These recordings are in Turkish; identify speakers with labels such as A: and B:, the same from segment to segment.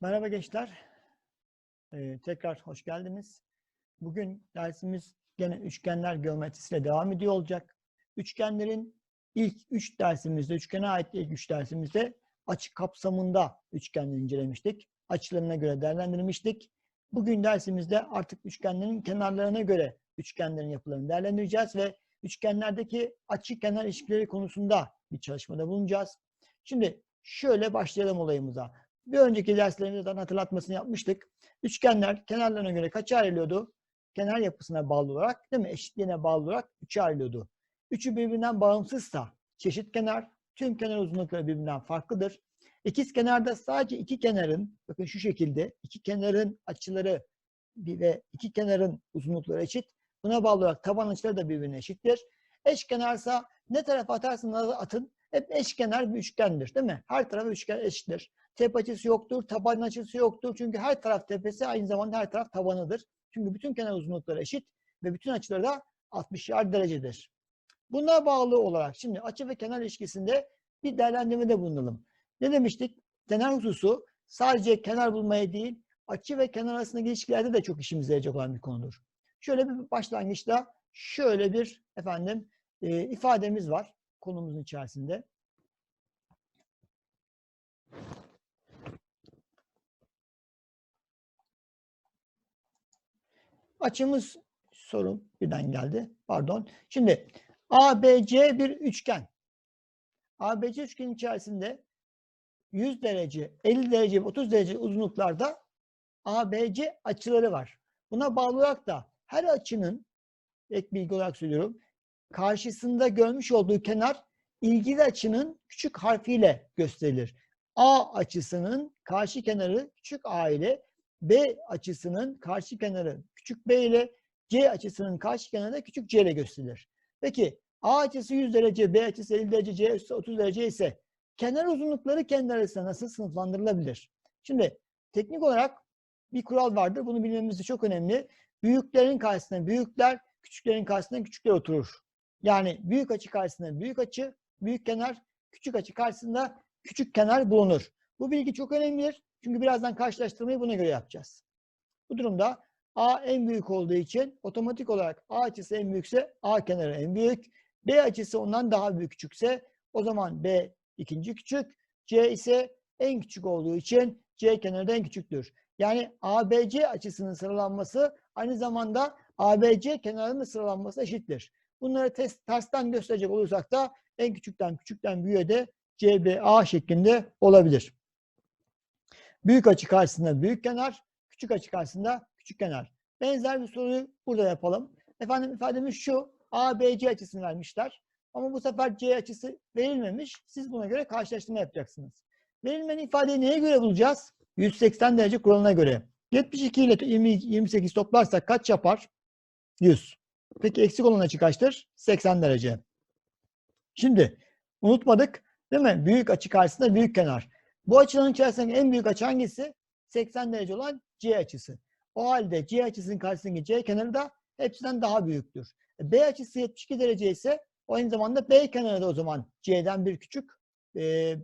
A: Merhaba gençler. Ee, tekrar hoş geldiniz. Bugün dersimiz gene üçgenler geometrisiyle devam ediyor olacak. Üçgenlerin ilk üç dersimizde, üçgene ait ilk üç dersimizde açı kapsamında üçgenleri incelemiştik. Açılarına göre değerlendirmiştik. Bugün dersimizde artık üçgenlerin kenarlarına göre üçgenlerin yapılarını değerlendireceğiz ve üçgenlerdeki açı kenar ilişkileri konusunda bir çalışmada bulunacağız. Şimdi şöyle başlayalım olayımıza. Bir önceki derslerimizde zaten hatırlatmasını yapmıştık. Üçgenler kenarlarına göre kaça ayrılıyordu? Kenar yapısına bağlı olarak değil mi? Eşitliğine bağlı olarak üçe ayrılıyordu. Üçü birbirinden bağımsızsa çeşit kenar, tüm kenar uzunlukları birbirinden farklıdır. İkiz kenarda sadece iki kenarın, bakın şu şekilde iki kenarın açıları ve iki kenarın uzunlukları eşit. Buna bağlı olarak taban açıları da birbirine eşittir. Eşkenarsa ne tarafa atarsanız atın hep eşkenar bir üçgendir değil mi? Her tarafı üçgen eşittir. Tepe açısı yoktur, taban açısı yoktur. Çünkü her taraf tepesi aynı zamanda her taraf tabanıdır. Çünkü bütün kenar uzunlukları eşit ve bütün açıları da 60'ar derecedir. Buna bağlı olarak şimdi açı ve kenar ilişkisinde bir değerlendirmede bulunalım. Ne demiştik? Kenar hususu sadece kenar bulmaya değil, açı ve kenar arasındaki ilişkilerde de çok işimize yarayacak olan bir konudur. Şöyle bir başlangıçta şöyle bir efendim e, ifademiz var konumuzun içerisinde. Açımız sorun birden geldi. Pardon. Şimdi ABC bir üçgen. ABC üçgenin içerisinde 100 derece, 50 derece ve 30 derece uzunluklarda ABC açıları var. Buna bağlı olarak da her açının ek bilgi olarak söylüyorum. Karşısında görmüş olduğu kenar ilgili açının küçük harfiyle gösterilir. A açısının karşı kenarı küçük a ile B açısının karşı kenarı küçük b ile C açısının karşı kenarı da küçük c ile gösterilir. Peki A açısı 100 derece, B açısı 50 derece, C açısı 30 derece ise kenar uzunlukları kendi arasında nasıl sınıflandırılabilir? Şimdi teknik olarak bir kural vardır. Bunu bilmemiz de çok önemli. Büyüklerin karşısına büyükler, küçüklerin karşısına küçükler oturur. Yani büyük açı karşısında büyük açı, büyük kenar, küçük açı karşısında küçük kenar bulunur. Bu bilgi çok önemlidir. Çünkü birazdan karşılaştırmayı buna göre yapacağız. Bu durumda A en büyük olduğu için otomatik olarak A açısı en büyükse A kenarı en büyük. B açısı ondan daha büyük küçükse o zaman B ikinci küçük. C ise en küçük olduğu için C kenarı da en küçüktür. Yani ABC açısının sıralanması aynı zamanda ABC kenarının sıralanması eşittir. Bunları test, tersten gösterecek olursak da en küçükten küçükten büyüğe de CBA şeklinde olabilir. Büyük açı karşısında büyük kenar, küçük açı karşısında küçük kenar. Benzer bir soruyu burada yapalım. Efendim ifademiz şu. ABC açısını vermişler. Ama bu sefer C açısı verilmemiş. Siz buna göre karşılaştırma yapacaksınız. Verilmeyen ifadeyi neye göre bulacağız? 180 derece kuralına göre. 72 ile 20, 28 toplarsak kaç yapar? 100. Peki eksik olan açı kaçtır? 80 derece. Şimdi unutmadık değil mi? Büyük açı karşısında büyük kenar. Bu açıların içerisindeki en büyük açı hangisi? 80 derece olan C açısı. O halde C açısının karşısındaki C kenarı da hepsinden daha büyüktür. E, B açısı 72 derece ise aynı zamanda B kenarı da o zaman C'den bir küçük e,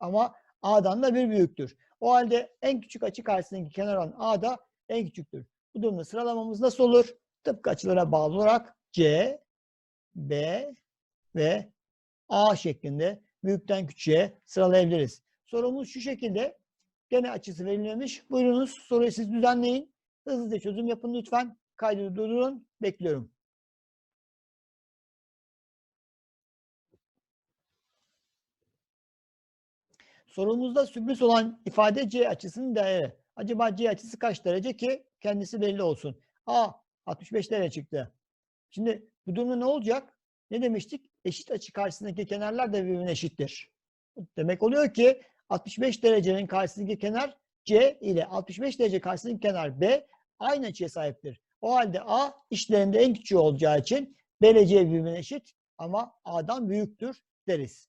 A: ama A'dan da bir büyüktür. O halde en küçük açı karşısındaki kenar olan A da en küçüktür. Bu durumda sıralamamız nasıl olur? Tıpkı açılara bağlı olarak C, B ve A şeklinde büyükten küçüğe sıralayabiliriz. Sorumuz şu şekilde. Gene açısı verilmemiş. Buyurunuz soruyu siz düzenleyin. Hızlıca çözüm yapın lütfen. Kaydı durdurun. Bekliyorum. Sorumuzda sürpriz olan ifade C açısının değeri. Acaba C açısı kaç derece ki kendisi belli olsun. A 65 derece çıktı. Şimdi bu durumda ne olacak? Ne demiştik? Eşit açı karşısındaki kenarlar da birbirine eşittir. Demek oluyor ki 65 derecenin karşısındaki kenar C ile 65 derece karşısındaki kenar B aynı açıya sahiptir. O halde A işlerinde en küçüğü olacağı için B ile C birbirine eşit ama A'dan büyüktür deriz.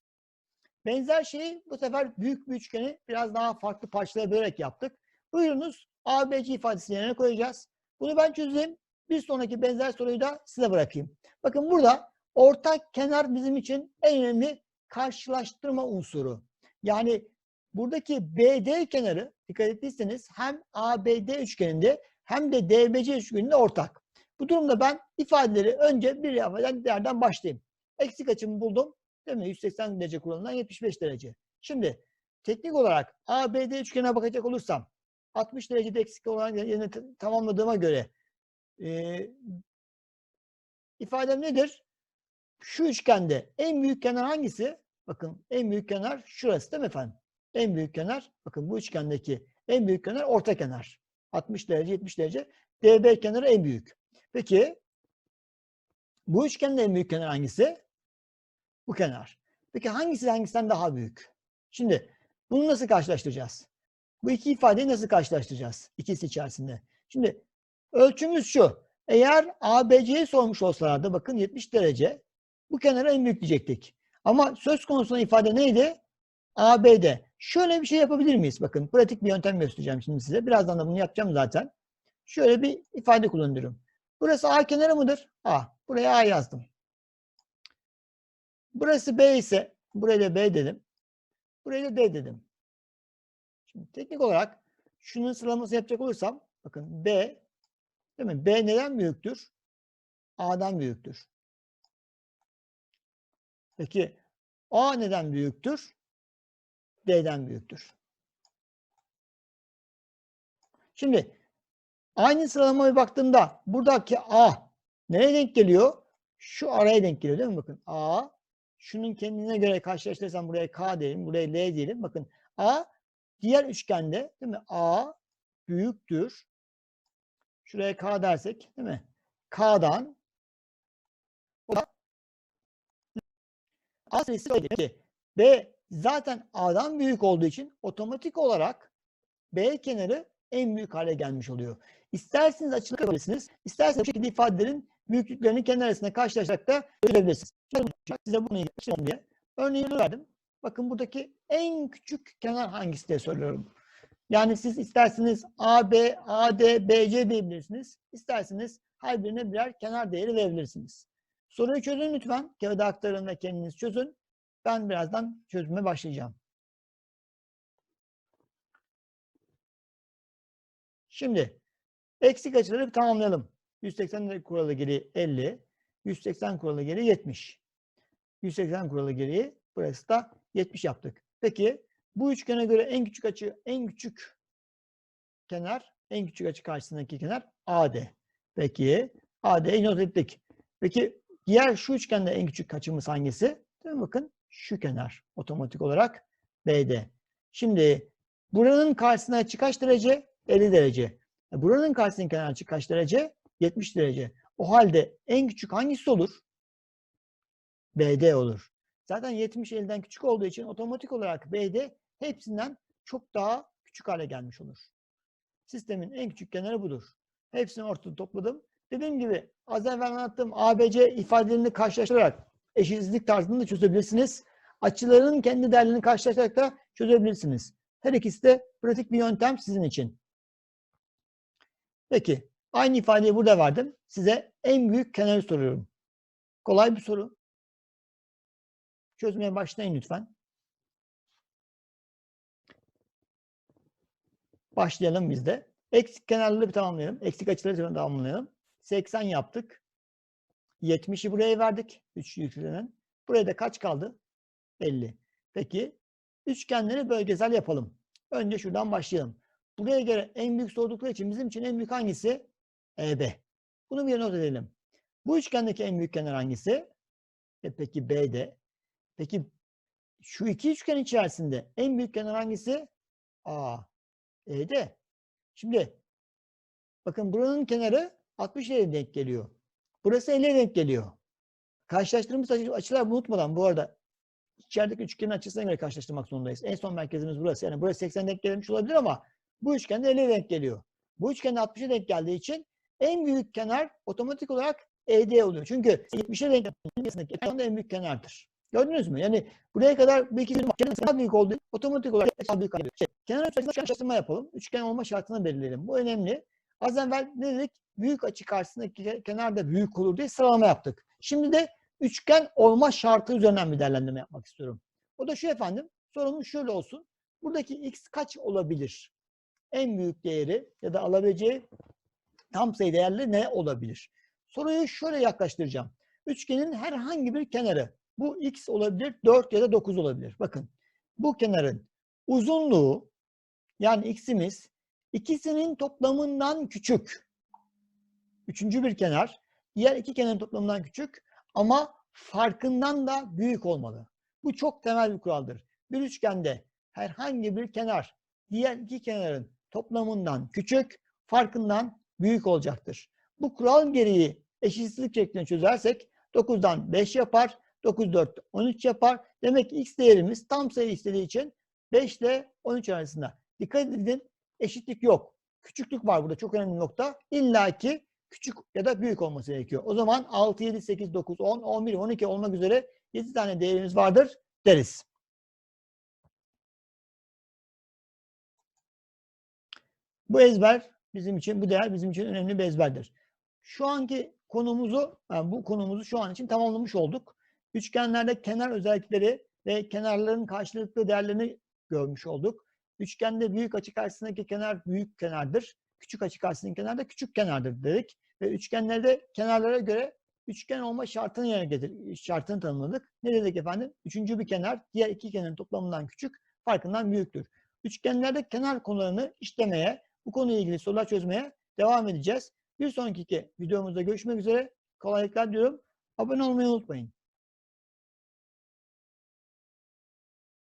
A: Benzer şeyi bu sefer büyük bir üçgeni biraz daha farklı parçalara bölerek yaptık. Buyurunuz ABC ifadesini yerine koyacağız. Bunu ben çözeyim. Bir sonraki benzer soruyu da size bırakayım. Bakın burada ortak kenar bizim için en önemli karşılaştırma unsuru. Yani buradaki BD kenarı dikkat ettiyseniz hem ABD üçgeninde hem de DBC üçgeninde ortak. Bu durumda ben ifadeleri önce bir diğerden başlayayım. Eksik açımı buldum. Değil mi? 180 derece kuralından 75 derece. Şimdi teknik olarak ABD üçgenine bakacak olursam 60 derecede eksik olan yerini t- tamamladığıma göre e, ifadem nedir? Şu üçgende en büyük kenar hangisi? Bakın en büyük kenar şurası değil mi efendim? En büyük kenar bakın bu üçgendeki en büyük kenar orta kenar. 60 derece 70 derece. DB kenarı en büyük. Peki bu üçgende en büyük kenar hangisi? Bu kenar. Peki hangisi hangisinden daha büyük? Şimdi bunu nasıl karşılaştıracağız? Bu iki ifadeyi nasıl karşılaştıracağız? İkisi içerisinde. Şimdi ölçümüz şu. Eğer ABC'yi sormuş olsalardı bakın 70 derece bu kenara en büyük diyecektik. Ama söz konusu ifade neydi? ABD. Şöyle bir şey yapabilir miyiz? Bakın pratik bir yöntem göstereceğim şimdi size. Birazdan da bunu yapacağım zaten. Şöyle bir ifade kullanıyorum. Burası A kenarı mıdır? A. Buraya A yazdım. Burası B ise buraya da B dedim. Buraya da D dedim. Şimdi teknik olarak şunun sıralaması yapacak olursam bakın B değil mi? B neden büyüktür? A'dan büyüktür. Peki A neden büyüktür? D'den büyüktür. Şimdi aynı sıralamaya baktığımda buradaki A nereye denk geliyor? Şu araya denk geliyor değil mi? Bakın A şunun kendine göre karşılaştırırsam buraya K diyelim, buraya L diyelim. Bakın A diğer üçgende değil mi? A büyüktür. Şuraya K dersek değil mi? K'dan A sayısı öyle ki B zaten A'dan büyük olduğu için otomatik olarak B kenarı en büyük hale gelmiş oluyor. İsterseniz açılabilirsiniz. İsterseniz bu şekilde ifadelerin büyüklüklerini kenar arasında karşılaşarak da görebilirsiniz. Size bunu yapacağım diye örneğini verdim. Bakın buradaki en küçük kenar hangisi diye soruyorum. Yani siz isterseniz AB, AD, BC diyebilirsiniz. İsterseniz her birine birer kenar değeri verebilirsiniz. Soruyu çözün lütfen. Kağıda aktarın ve kendiniz çözün. Ben birazdan çözüme başlayacağım. Şimdi eksik açıları tamamlayalım. 180 kuralı geri 50, 180 kuralı geri 70. 180 kuralı geri burası da 70 yaptık. Peki bu üçgene göre en küçük açı, en küçük kenar, en küçük açı karşısındaki kenar AD. Peki AD'yi not ettik. Peki diğer şu üçgende en küçük açımız hangisi? Değil mi? Bakın şu kenar otomatik olarak BD. Şimdi buranın karşısına açı kaç derece? 50 derece. E, Buranın karşısındaki kenar açı kaç derece? 70 derece. O halde en küçük hangisi olur? BD olur. Zaten 70 50'den küçük olduğu için otomatik olarak BD hepsinden çok daha küçük hale gelmiş olur. Sistemin en küçük kenarı budur. Hepsini ortada topladım. Dediğim gibi az evvel anlattığım ABC ifadelerini karşılaştırarak eşitsizlik tarzını da çözebilirsiniz. Açıların kendi değerlerini karşılaştırarak da çözebilirsiniz. Her ikisi de pratik bir yöntem sizin için. Peki aynı ifadeyi burada verdim. Size en büyük kenarı soruyorum. Kolay bir soru. Çözmeye başlayın lütfen. Başlayalım biz de. Eksik kenarları bir tamamlayalım. Eksik açıları tamamlayalım. 80 yaptık. 70'i buraya verdik. 3 yüklenen. Buraya da kaç kaldı? 50. Peki üçgenleri bölgesel yapalım. Önce şuradan başlayalım. Buraya göre en büyük sordukları için bizim için en büyük hangisi? EB. Bunu bir not edelim. Bu üçgendeki en büyük kenar hangisi? E peki BD. Peki şu iki üçgen içerisinde en büyük kenar hangisi? A. ED. Şimdi bakın buranın kenarı 60 derece denk geliyor. Burası 50 denk geliyor. Karşılaştırdığımız açı- açılar unutmadan bu arada içerideki üçgenin açısına göre karşılaştırmak zorundayız. En son merkezimiz burası. Yani burası 80 denk gelmiş olabilir ama bu üçgende 50 denk geliyor. Bu üçgende 60'a denk geldiği için en büyük kenar otomatik olarak ED oluyor. Çünkü 70'e denk gelen en büyük kenardır. Gördünüz mü? Yani buraya kadar bir iki kenar daha büyük için otomatik olarak daha büyük oluyor. Şey, kenar açısından karşılaştırma yapalım. Üçgen olma şartını belirleyelim. Bu önemli. Az evvel ne dedik? Büyük açı karşısındaki ke- kenar da büyük olur diye sıralama yaptık. Şimdi de üçgen olma şartı üzerinden bir değerlendirme yapmak istiyorum. O da şu efendim. Sorumuz şöyle olsun. Buradaki x kaç olabilir? En büyük değeri ya da alabileceği tam sayı değerli ne olabilir? Soruyu şöyle yaklaştıracağım. Üçgenin herhangi bir kenarı. Bu x olabilir, 4 ya da 9 olabilir. Bakın bu kenarın uzunluğu yani x'imiz ikisinin toplamından küçük. Üçüncü bir kenar. Diğer iki kenarın toplamından küçük ama farkından da büyük olmalı. Bu çok temel bir kuraldır. Bir üçgende herhangi bir kenar diğer iki kenarın toplamından küçük, farkından büyük olacaktır. Bu kural gereği eşitsizlik şeklinde çözersek 9'dan 5 yapar, 9 4 13 yapar. Demek ki x değerimiz tam sayı istediği için 5 ile 13 arasında. Dikkat edin eşitlik yok. Küçüklük var burada çok önemli nokta. İlla ki küçük ya da büyük olması gerekiyor. O zaman 6, 7, 8, 9, 10, 11, 12 olmak üzere 7 tane değerimiz vardır deriz. Bu ezber bizim için, bu değer bizim için önemli bir ezberdir. Şu anki konumuzu, yani bu konumuzu şu an için tamamlamış olduk. Üçgenlerde kenar özellikleri ve kenarların karşılıklı değerlerini görmüş olduk. Üçgende büyük açı karşısındaki kenar büyük kenardır. Küçük açı karşısındaki kenar da küçük kenardır dedik. Ve üçgenlerde kenarlara göre üçgen olma şartını yerine getir, şartını tanımladık. Ne dedik efendim? Üçüncü bir kenar diğer iki kenarın toplamından küçük, farkından büyüktür. Üçgenlerde kenar konularını işlemeye, bu konuyla ilgili sorular çözmeye devam edeceğiz. Bir sonraki videomuzda görüşmek üzere. Kolaylıklar diliyorum. Abone olmayı unutmayın.